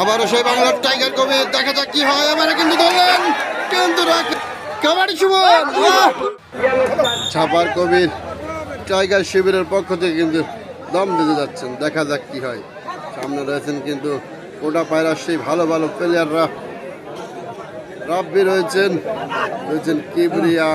আবারও সেই বাংলার টাইগার কবি দেখা যাক কি হয়। এবারে কিন্তু ধরলেন। কিন্তু কাবাডি সুমন ছাপার কবির টাইগার শিবিরের পক্ষ থেকে কিন্তু দম দিতে যাচ্ছেন। দেখা যাক কি হয়। সামনে রয়েছেন কিন্তু ওটা পায়রা, সেই ভালো ভালো প্লেয়াররা রাব্বি রয়েছেন রয়েছেন কিবরিয়া।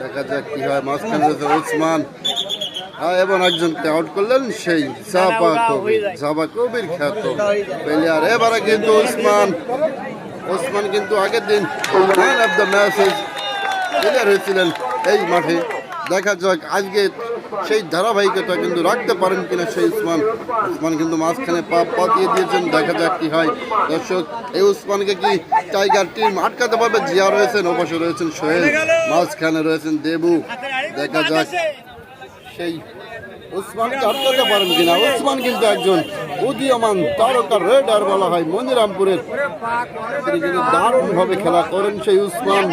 দেখা যাক কি হয়। মাঝখানে রয়েছে ওসমান। এবং একজনকে আউট করলেন সেই জাবা কবির জাবা কবির খ্যাত প্লেয়ার। এবারে কিন্তু ওসমান ওসমান কিন্তু আগের দিন man of the match player হয়েছিলেন এই মাঠে। দেখা যাক আজকে সেই ধারাবাহিকতা কিন্তু রাখতে পারেন কিনা সেই উসমান উসমান কিন্তু মাঝখানে পা পাতিয়ে দিয়েছেন দেখা যাক কি হয়। দর্শক এই উসমানকে কি টাইগার টিম আটকাতে পারবে? জিয়া রয়েছেন ওপাশে রয়েছেন সোহেল মাঝখানে রয়েছেন দেবু। দেখা যাক সেই উসমানকে আটকাতে পারেন কিনা? উসমান কিন্তু একজন উদীয়মান তারকা রেডার বলা হয় মনিরামপুরের। তিনি কিন্তু দারুণভাবে খেলা করেন সেই উসমান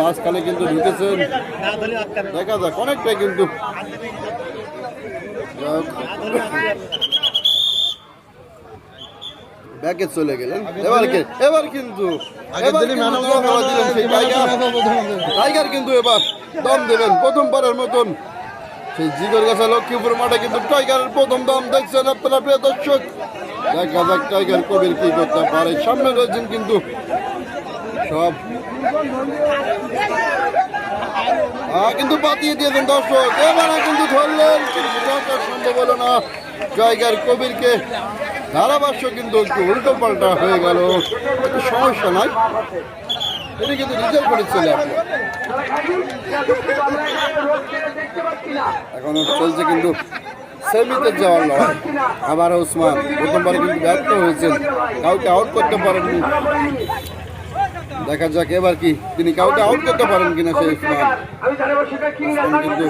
মাঝখানে কিন্তু ঢুকেছেন। দেখা যাক অনেকটাই কিন্তু। যাক। ব্যাকে চলে গেলেন। এবার এবার কিন্তু টাইগার কিন্তু এবার দম দেবেন, প্রথমবারের মতন। সেই জিগর গাছা লক্ষ্মীপুর মাঠে কিন্তু টাইগারের প্রথম দাম দেখছেন আপনারা প্রিয় দর্শক। দেখা যাক টাইগার কবির কি করতে পারে। সামনে রয়েছেন কিন্তু সব। কিন্তু বাতিয়ে দিয়েছেন দর্শক। এবারে কিন্তু ধরলেন সম্ভব হলো না, টাইগার কবিরকে। ধারাভাষ্য কিন্তু একটু উল্টো পাল্টা হয়ে গেল। সমস্যা নাই। কিন্তু রিজার্ভ আসলো চলছে কিন্তু সেমিতে যাওয়ার লড়াই। আবার ওসমান প্রথমবার কিন্তু ব্যর্থ হয়েছেন। কাউকে আউট করতে পারেননি। দেখা যাক এবার কি তিনি কাউকে আউট করতে পারেন কিনা সেই কিন্তু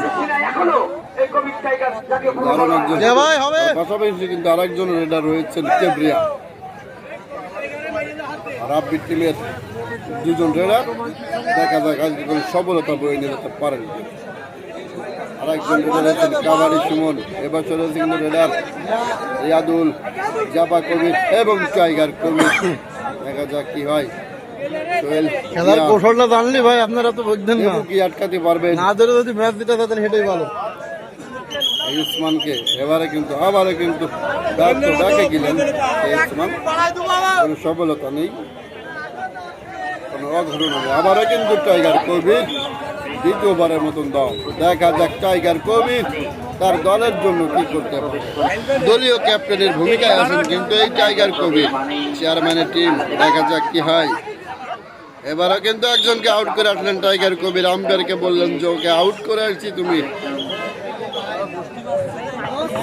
পাশাপাশি কিন্তু আরেকজন রেডার রয়েছেন কেব্রিয়া। আর টিমের দুজন রেডার দেখা যাক আজকে কোনো সফলতা বয়ে নিয়ে যেতে পারেন আরেকজন রেডার আছেন কাবাডি সুমন। এবছর কিন্তু রেডার রিয়াদুল জাপা কবির এবং টাইগার কবির। দেখা যাক কি হয়। খেলার কৌশলটা জানলি ভাই আপনারা তো বুঝতেন না। কি আটকাতে পারবেন। না ধরে যদি ম্যাচ দিতে তাদের হেঁটেই ভালো। এই এবারে কিন্তু আবারও কিন্তু ব্যর্থ ডাকে গেলেন এই কোনো সফলতা নেই, কোনো অঘটন নেই আবারও কিন্তু টাইগার কবির দ্বিতীয়বারের মতন দাও দেখা যাক টাইগার কবির তার দলের জন্য কি করতে পারে। দলীয় ক্যাপ্টেনের ভূমিকায় আছেন কিন্তু এই টাইগার কবির চেয়ারম্যানের টিম। দেখা যাক কি হয়। এবারও কিন্তু একজনকে আউট করে আসলেন টাইগার কবির আম্পায়ারকে বললেন যে ওকে আউট করে আসছি তুমি।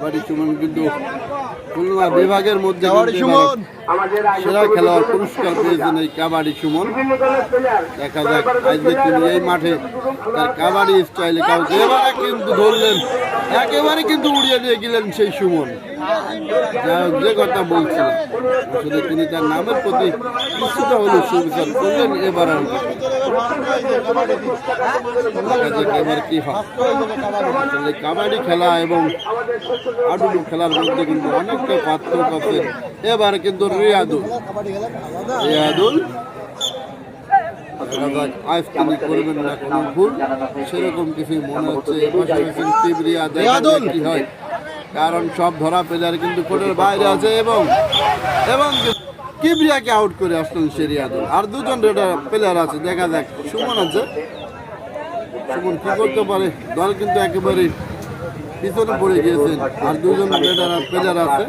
কাবাডি সুমন কিন্তু খুলনা বিভাগের মধ্যে সেরা খেলোয়াড় পুরস্কার পেয়েছেন এই কাবাডি সুমন দেখা যাক আজকে তিনি এই মাঠে তার কাবাডি স্টাইলে কাউকে। এবারে কিন্তু ধরলেন একেবারে কিন্তু উড়িয়ে দিয়ে গেলেন সেই সুমন যাই যে কথা বলছিলেন আসলে তিনি তার নামের প্রতি কিছুটা হলেও সুবিচার করলেন এবার আর। এবার কি হয়? আসলে কাবাডি খেলা এবং আডুডু খেলার মধ্যে কিন্তু অনেকটা পার্থক্য আছে। এবার কিন্তু রিয়াদুল। রিয়াদুল দেখা যাক আজ তিনি করবেন না কোনো ভুল। সেরকম কিছু মনে হচ্ছে। কি হয়। কারণ সব ধরা প্লেয়ার কিন্তু কোর্টের বাইরে আছে এবং এবং কিবরিয়াকে আউট করে আসলেন সেরিয়াদুল আর দুজন রেডার প্লেয়ার আছে দেখা যাক সুমন আছে। সুমন কি করতে পারে? দল কিন্তু একেবারে পিছনে পড়ে গিয়েছেন আর দুজন রেডার প্লেয়ার আছে।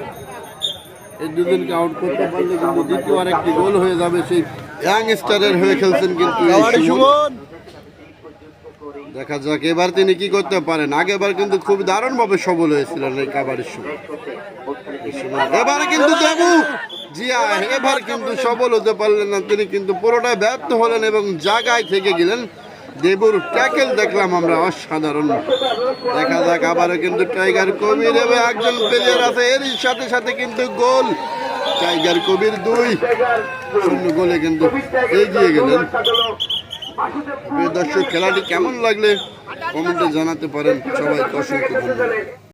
এই দুজনকে আউট করতে পারলে কিন্তু দ্বিতীয় আর একটি গোল হয়ে যাবে সেই ইয়াং স্টারের হয়ে খেলছেন কিন্তু সুমন। দেখা যাক, এবার তিনি কি করতে পারেন? আগেবার কিন্তু খুব দারুণভাবে সবল হয়েছিলেন এই কাবারের সময়। এবার কিন্তু দেবু, জিয়া, এবার কিন্তু সবল হতে পারলেন না। তিনি কিন্তু পুরোটাই ব্যর্থ হলেন এবং জায়গায় থেকে গেলেন। দেবুর ট্যাকেল দেখলাম আমরা অসাধারণ। দেখা যাক, আবারও কিন্তু টাইগার কবির এবং একজন প্লেয়ার আছে। এরই সাথে সাথে কিন্তু গোল। টাইগার কবির দুই, শূন্য গোলে কিন্তু এগিয়ে গেলেন। প্রিয় দর্শক খেলাটি কেমন লাগলে কমেন্টে জানাতে পারেন। সবাই অসংখ্য ধন্যবাদ।